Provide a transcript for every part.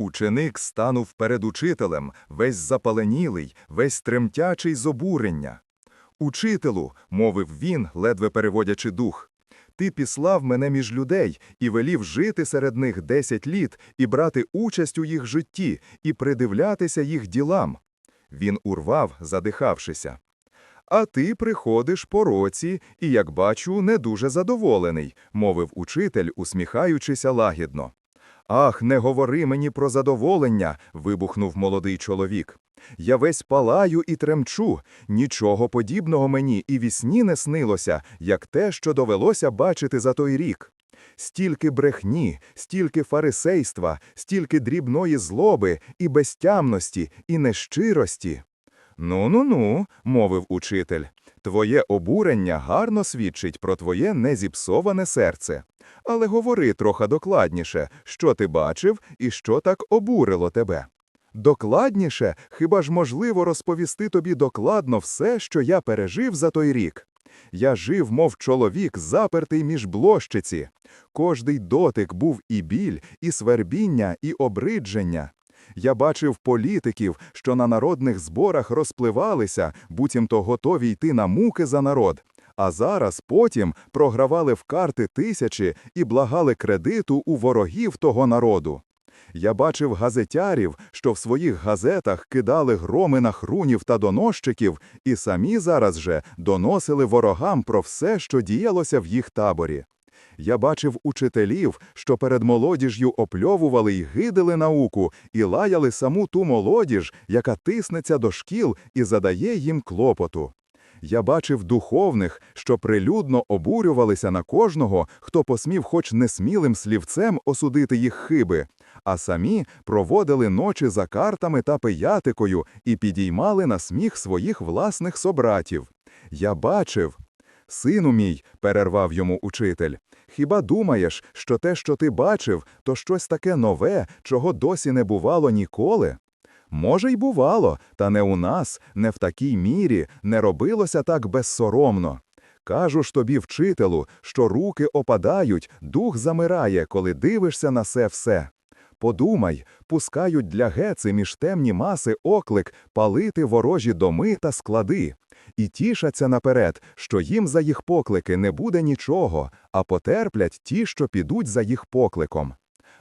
Ученик станув перед учителем, весь запаленілий, весь тремтячий з обурення. Учителю, мовив він, ледве переводячи дух, ти післав мене між людей і велів жити серед них десять літ і брати участь у їх житті, і придивлятися їх ділам. Він урвав, задихавшися. А ти приходиш по році і, як бачу, не дуже задоволений, мовив учитель, усміхаючися лагідно. Ах, не говори мені про задоволення, вибухнув молодий чоловік. Я весь палаю і тремчу, нічого подібного мені і вісні не снилося, як те, що довелося бачити за той рік. Стільки брехні, стільки фарисейства, стільки дрібної злоби, і безтямності, і нещирості. Ну ну ну, мовив учитель, твоє обурення гарно свідчить про твоє незіпсоване серце. Але говори трохи докладніше, що ти бачив і що так обурило тебе. Докладніше, хіба ж можливо розповісти тобі докладно все, що я пережив за той рік? Я жив, мов чоловік, запертий між блощиці. Кожний дотик був і біль, і свербіння, і обридження. Я бачив політиків, що на народних зборах розпливалися, буцімто готові йти на муки за народ, а зараз потім програвали в карти тисячі і благали кредиту у ворогів того народу. Я бачив газетярів, що в своїх газетах кидали громи на хрунів та доносчиків, і самі зараз же доносили ворогам про все, що діялося в їх таборі. Я бачив учителів, що перед молодіж'ю опльовували й гидили науку, і лаяли саму ту молодіж, яка тиснеться до шкіл і задає їм клопоту. Я бачив духовних, що прилюдно обурювалися на кожного, хто посмів хоч несмілим слівцем осудити їх хиби, а самі проводили ночі за картами та пиятикою і підіймали на сміх своїх власних собратів. Я бачив. Сину мій, перервав йому учитель, хіба думаєш, що те, що ти бачив, то щось таке нове, чого досі не бувало ніколи? Може, й бувало, та не у нас, не в такій мірі, не робилося так безсоромно. Кажу ж тобі, вчителю, що руки опадають, дух замирає, коли дивишся на це все. Подумай, пускають для геци між темні маси оклик палити ворожі доми та склади, і тішаться наперед, що їм за їх поклики не буде нічого, а потерплять ті, що підуть за їх покликом.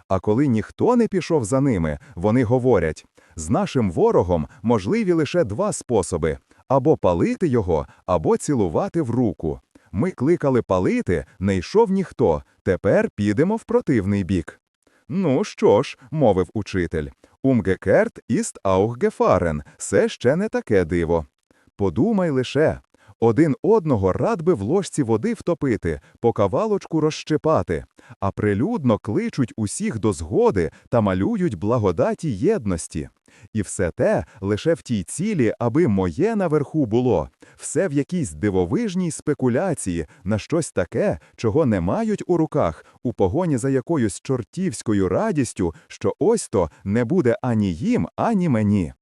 А коли ніхто не пішов за ними, вони говорять з нашим ворогом можливі лише два способи або палити його, або цілувати в руку. Ми кликали палити, не йшов ніхто, тепер підемо в противний бік. Ну що ж, мовив учитель, умгекерт іст ауггефарен, це ще не таке диво. Подумай лише. Один одного рад би в ложці води втопити, по кавалочку розщепати, а прилюдно кличуть усіх до згоди та малюють благодаті єдності. І все те лише в тій цілі, аби моє наверху було, все в якійсь дивовижній спекуляції на щось таке, чого не мають у руках, у погоні за якоюсь чортівською радістю, що ось то не буде ані їм, ані мені.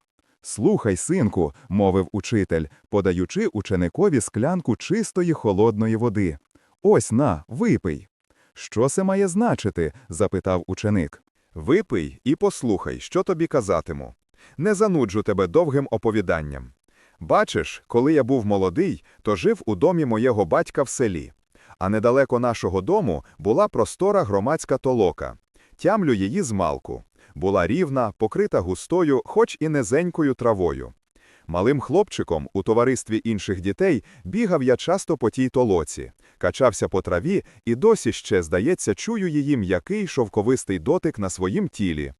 Слухай, синку, мовив учитель, подаючи ученикові склянку чистої холодної води. Ось на, випий. Що це має значити? запитав ученик. Випий і послухай, що тобі казатиму. Не зануджу тебе довгим оповіданням. Бачиш, коли я був молодий, то жив у домі моєго батька в селі. А недалеко нашого дому була простора громадська толока. Тямлю її змалку. Була рівна, покрита густою, хоч і низенькою травою. Малим хлопчиком у товаристві інших дітей бігав я часто по тій толоці, качався по траві і досі ще, здається, чую її м'який шовковистий дотик на своїм тілі.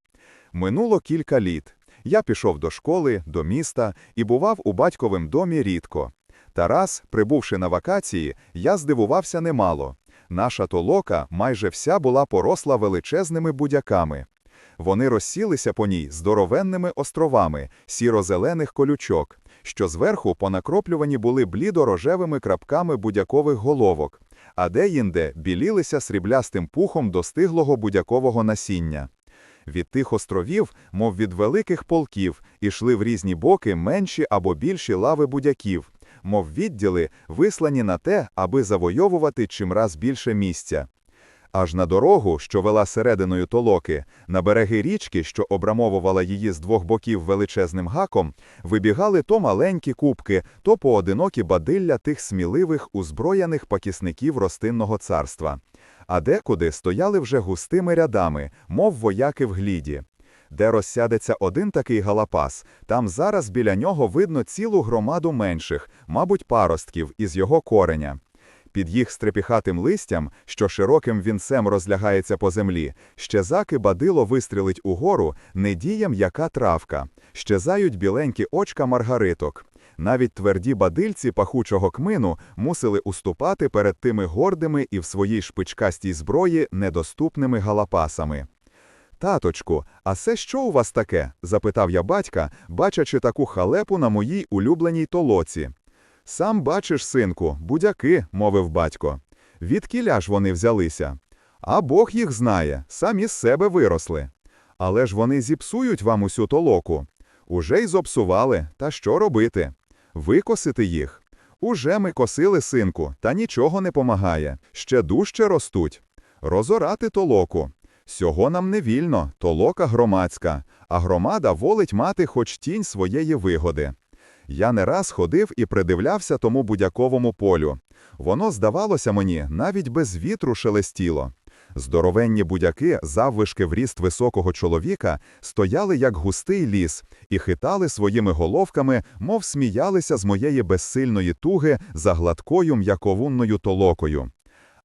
Минуло кілька літ. Я пішов до школи, до міста і бував у батьковим домі рідко. Тарас, прибувши на вакації, я здивувався немало. Наша толока майже вся була поросла величезними будяками. Вони розсілися по ній здоровенними островами, сіро-зелених колючок, що зверху понакроплювані були блідо-рожевими крапками будякових головок, а деінде білілися сріблястим пухом достиглого будякового насіння. Від тих островів, мов від великих полків, ішли в різні боки менші або більші лави будяків, мов відділи, вислані на те, аби завойовувати чимраз більше місця. Аж на дорогу, що вела серединою толоки, на береги річки, що обрамовувала її з двох боків величезним гаком, вибігали то маленькі кубки, то поодинокі бадилля тих сміливих, узброєних пакісників ростинного царства. А декуди стояли вже густими рядами, мов вояки в гліді. Де розсядеться один такий галапас, там зараз біля нього видно цілу громаду менших, мабуть, паростків із його кореня. Під їх стрепіхатим листям, що широким вінцем розлягається по землі, щезаки бадило вистрілить угору, не дієм яка травка, щезають біленькі очка маргариток. Навіть тверді бадильці пахучого кмину мусили уступати перед тими гордими і в своїй шпичкастій зброї недоступними галапасами. Таточку, а це що у вас таке? запитав я батька, бачачи таку халепу на моїй улюбленій толоці. Сам бачиш, синку, будяки, мовив батько. Відкіля ж вони взялися? А Бог їх знає, самі з себе виросли. Але ж вони зіпсують вам усю толоку. Уже й зопсували, та що робити? Викосити їх. Уже ми косили, синку, та нічого не помагає. Ще дужче ростуть. Розорати толоку. Сього нам не вільно, толока громадська, а громада волить мати хоч тінь своєї вигоди. Я не раз ходив і придивлявся тому будяковому полю. Воно, здавалося мені, навіть без вітру шелестіло. Здоровенні будяки, заввишки в ріст високого чоловіка, стояли як густий ліс і хитали своїми головками, мов сміялися з моєї безсильної туги за гладкою м'яковунною толокою.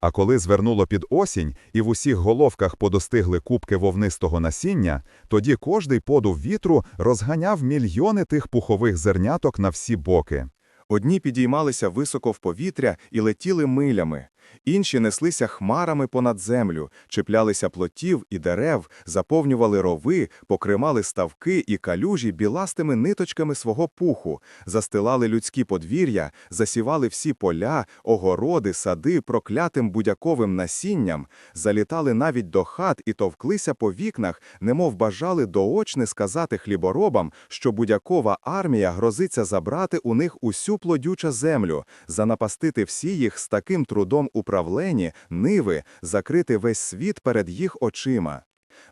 А коли звернуло під осінь і в усіх головках подостигли кубки вовнистого насіння, тоді кожний подув вітру розганяв мільйони тих пухових зерняток на всі боки. Одні підіймалися високо в повітря і летіли милями, інші неслися хмарами понад землю, чіплялися плотів і дерев, заповнювали рови, покримали ставки і калюжі біластими ниточками свого пуху, застилали людські подвір'я, засівали всі поля, огороди, сади проклятим будяковим насінням, залітали навіть до хат і товклися по вікнах, немов бажали доочне сказати хліборобам, що будякова армія грозиться забрати у них усю плодючу землю, занапастити всі їх з таким трудом управлені, ниви, закрити весь світ перед їх очима.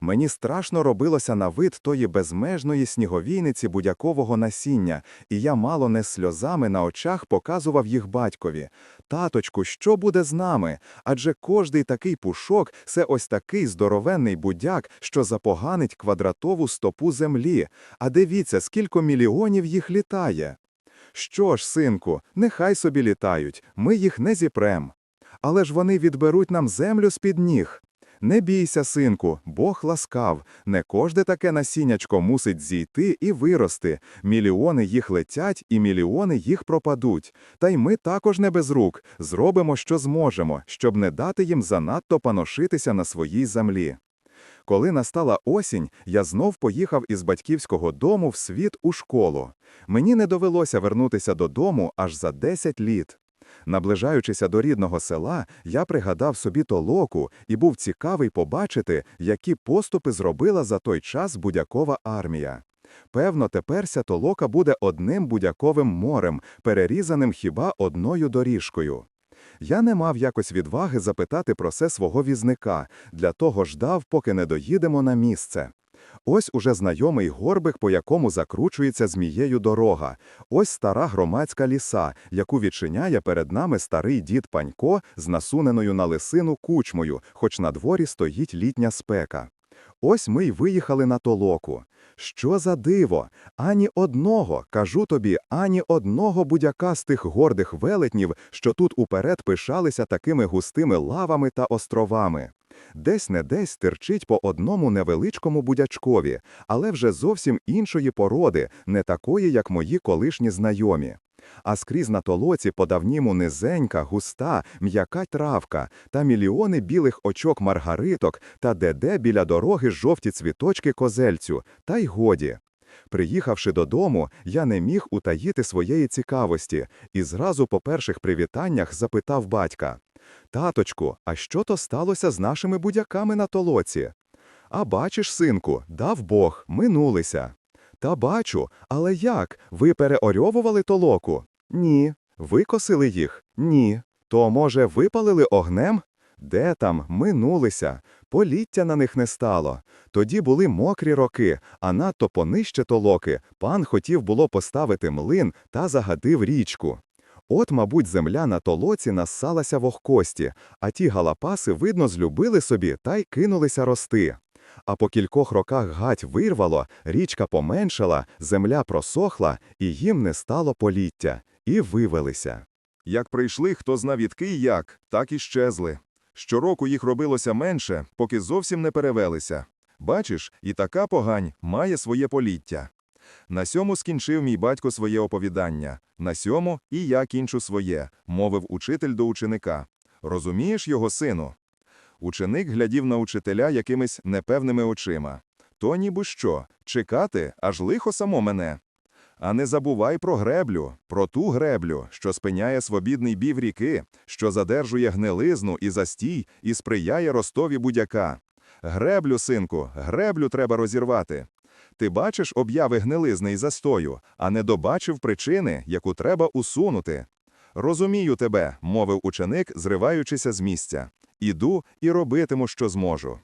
Мені страшно робилося на вид тої безмежної сніговійниці будякового насіння, і я мало не сльозами на очах показував їх батькові. Таточку, що буде з нами? Адже кожний такий пушок – це ось такий здоровенний будяк, що запоганить квадратову стопу землі. А дивіться, скільки мільйонів їх літає. Що ж, синку, нехай собі літають, ми їх не зіпрем. Але ж вони відберуть нам землю з-під ніг. Не бійся, синку, Бог ласкав, не кожне таке насіннячко мусить зійти і вирости. Мільйони їх летять, і мільйони їх пропадуть. Та й ми також не без рук, зробимо, що зможемо, щоб не дати їм занадто паношитися на своїй землі. Коли настала осінь, я знов поїхав із батьківського дому в світ у школу. Мені не довелося вернутися додому аж за 10 літ. Наближаючися до рідного села, я пригадав собі толоку і був цікавий побачити, які поступи зробила за той час будякова армія. Певно, теперся толока буде одним будяковим морем, перерізаним хіба одною доріжкою. Я не мав якось відваги запитати про це свого візника, для того ждав, поки не доїдемо на місце. Ось уже знайомий горбик, по якому закручується змією дорога. Ось стара громадська ліса, яку відчиняє перед нами старий дід Панько з насуненою на лисину кучмою, хоч на дворі стоїть літня спека. Ось ми й виїхали на толоку. Що за диво? Ані одного, кажу тобі, ані одного будяка з тих гордих велетнів, що тут уперед пишалися такими густими лавами та островами. Десь не десь терчить по одному невеличкому будячкові, але вже зовсім іншої породи, не такої, як мої колишні знайомі. А скрізь на толоці по-давніму низенька, густа, м'яка травка та мільйони білих очок маргариток та де-де біля дороги жовті цвіточки козельцю, та й годі. Приїхавши додому, я не міг утаїти своєї цікавості і зразу по перших привітаннях запитав батька. Таточку, а що то сталося з нашими будяками на толоці? А бачиш, синку, дав Бог, минулися. Та бачу, але як? Ви переорьовували толоку? Ні. Викосили їх? Ні. То, може, випалили огнем? Де там, минулися, поліття на них не стало. Тоді були мокрі роки, а надто понижче толоки. Пан хотів було поставити млин та загадив річку. От, мабуть, земля на толоці нассалася вогкості, а ті галапаси, видно, злюбили собі та й кинулися рости. А по кількох роках гать вирвало, річка поменшала, земля просохла, і їм не стало поліття, і вивелися. Як прийшли, хто зна відки й як, так і щезли. Щороку їх робилося менше, поки зовсім не перевелися. Бачиш, і така погань має своє поліття. На сьому скінчив мій батько своє оповідання, на сьому і я кінчу своє, мовив учитель до ученика. Розумієш його, сину? Ученик глядів на учителя якимись непевними очима. То ніби що, чекати, аж лихо само мене. А не забувай про греблю, про ту греблю, що спиняє свобідний бів ріки, що задержує гнилизну і застій і сприяє ростові будяка. Греблю, синку, греблю треба розірвати. Ти бачиш обяви гнилизни і застою, а не добачив причини, яку треба усунути. Розумію тебе, мовив ученик, зриваючися з місця. Іду і робитиму, що зможу.